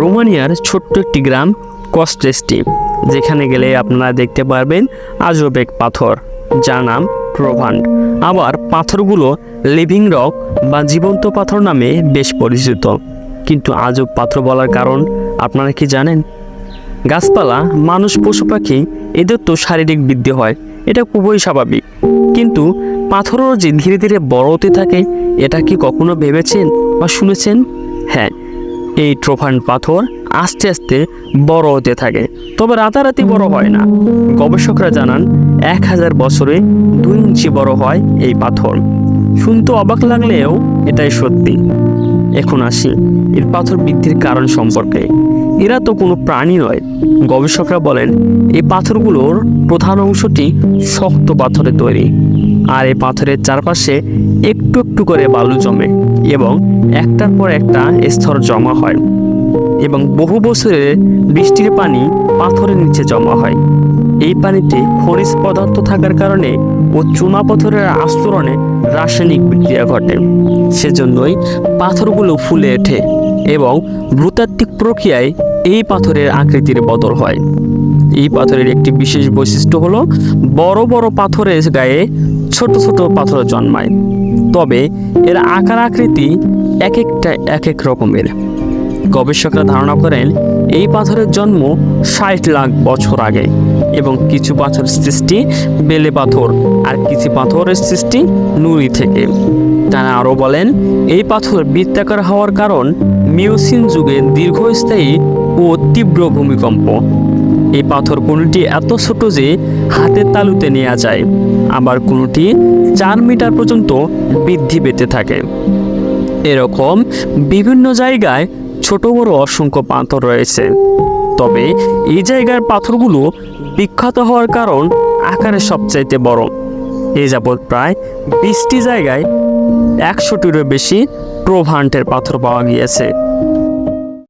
রোমানিয়ার ছোট্ট একটি গ্রাম কস্টেস্টি, যেখানে গেলে আপনারা দেখতে পারবেন আজব এক পাথর, যার নাম প্রভান্ড। আবার পাথরগুলো লিভিং রক বা জীবন্ত পাথর নামে বেশ পরিচিত। কিন্তু আজব পাথর বলার কারণ আপনারা কি জানেন? গাছপালা, মানুষ, পশু পাখি, এদের তো শারীরিক বৃদ্ধি হয়, এটা খুবই স্বাভাবিক। কিন্তু পাথরও যে ধীরে ধীরে বড় হতে থাকে, এটা কি কখনো ভেবেছেন বা শুনেছেন? হ্যাঁ এই ট্রোফান পাথর আস্তে আস্তে বড় হতে থাকে। তবে রাতারাতি বড় হয় না। গবেষকরা জানান, এক হাজার বছরে দুই ইঞ্চি বড় হয় এই পাথর। শুনতে অবাক লাগলেও এটাই সত্যি। এখন আসি এর পাথর বৃদ্ধির কারণ সম্পর্কে। এরা তো কোনো প্রাণী নয়। গবেষকরা বলেন, এই পাথরগুলোর প্রধান অংশটি শক্ত পাথরে তৈরি। আর এই পাথরের চারপাশে একটু একটু করে বালু জমে এবং একটার পর একটা স্তর জমা হয় এবং বহু বছরের বৃষ্টির পানি পাথরের নিচে জমা হয়। এই পানিতে খনিজ পদার্থ থাকার কারণে ও চুনা পাথরের আস্তরণে রাসায়নিক বিক্রিয়া ঘটে। সেজন্যই পাথরগুলো ফুলে ওঠে এবং ভূতাত্ত্বিক প্রক্রিয়ায় এই পাথরের আকৃতির বদল হয়। এই পাথরের একটি বিশেষ বৈশিষ্ট্য হলো, বড় বড় পাথরের গায়ে ছোট ছোট পাথর জন্মায়। তবে এর আকার আকৃতি এক একটা এক এক রকমের। গবেষকরা ধারণা করেন, এই পাথরের জন্ম ষাট লাখ বছর আগে এবং কিছু পাথর সৃষ্টি বেলে পাথর আর কিছু পাথরের সৃষ্টি নুড়ি থেকে। তারা আরও বলেন, এই পাথর বৃত্তাকার হওয়ার কারণ মিউসিন যুগে দীর্ঘস্থায়ী ও তীব্র ভূমিকম্প। এই পাথর কোনটি এত ছোট যে হাতের তালুতে নেওয়া যায়। আবার কোনটি চার মিটার পর্যন্ত বৃদ্ধি পেতে থাকে। এরকম বিভিন্ন জায়গায় ছোট বড় অসংখ্য পাথর রয়েছে। তবে এই জায়গার পাথরগুলো বিখ্যাত হওয়ার কারণ আকারে সবচাইতে বড়। এ যাবৎ প্রায় বিশটি জায়গায় একশোটিরও বেশি প্রভান্টের পাথর পাওয়া গিয়েছে।